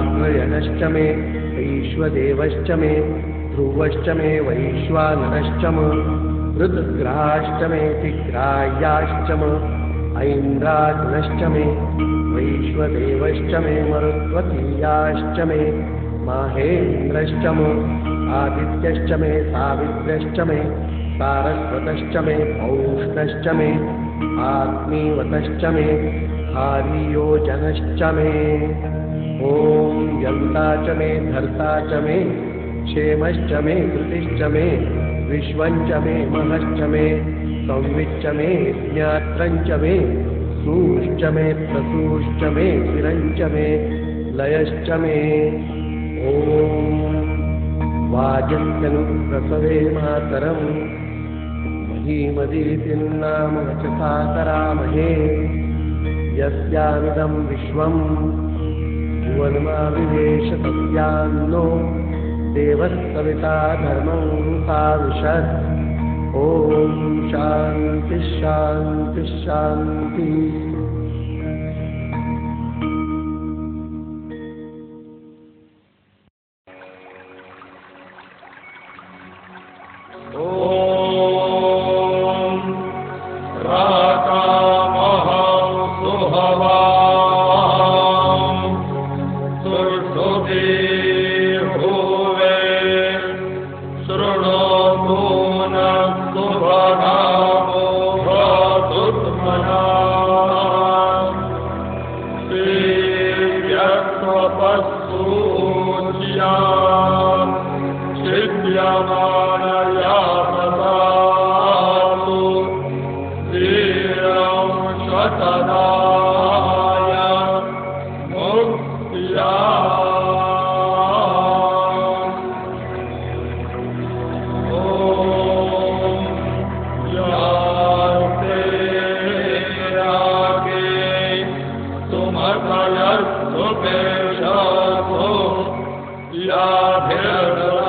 आग्रयणश्च मे वैश्वदेवश्च मे ध्रुवश्च मे वैश्वानरश्च म ऋतुग्राश्च मे तिग्राह्याश्च ऐन्द्राग्नश्च मे वैश्वदेवश्च मे मरुत्वतीयाश्च मे माहेन्द्रश्च म आदित्यश्च मे सावित्र्यश्च मे सारस्वतश्च मे पौष्णश्च मे आत्मीवतश्च मे हारियोजनश्च मे ॐ यन्ता च मे धर्ता च मे क्षेमश्च मे कृतिश्च मे विश्वञ्च मे महश्च मे संविच्च मे ज्ञात्रञ्च मे सूश्च मे प्रसूश्च मे चिरञ्च मे लयश्च मे। ॐ वाजन्त्यनुप्रसवे मातरम्। महीमदीतिर्नाम वचसा करामहे यस्यामिदं विश्वम् भुवन्माविवेश तस्यान्नो देवस्तविता धर्मं साविशत् ॐ शान्तिः शान्तिः शान्तिः। day. सुमर्पयस्तु पेशाभो लाभिर्दो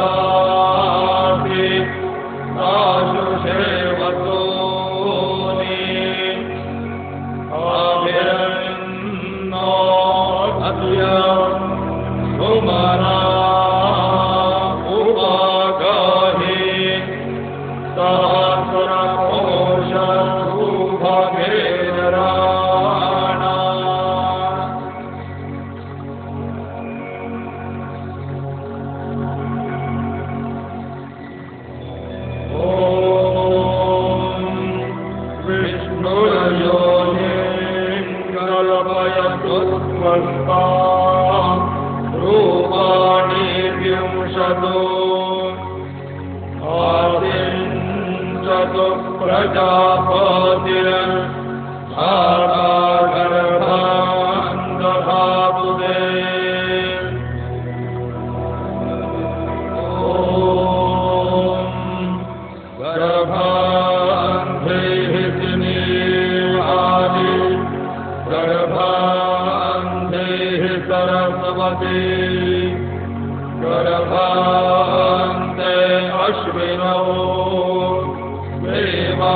पुष्पा रूपाणि विंशतो आदिं वन्देः सरस्वती प्रभान्ते अश्विनवो देवा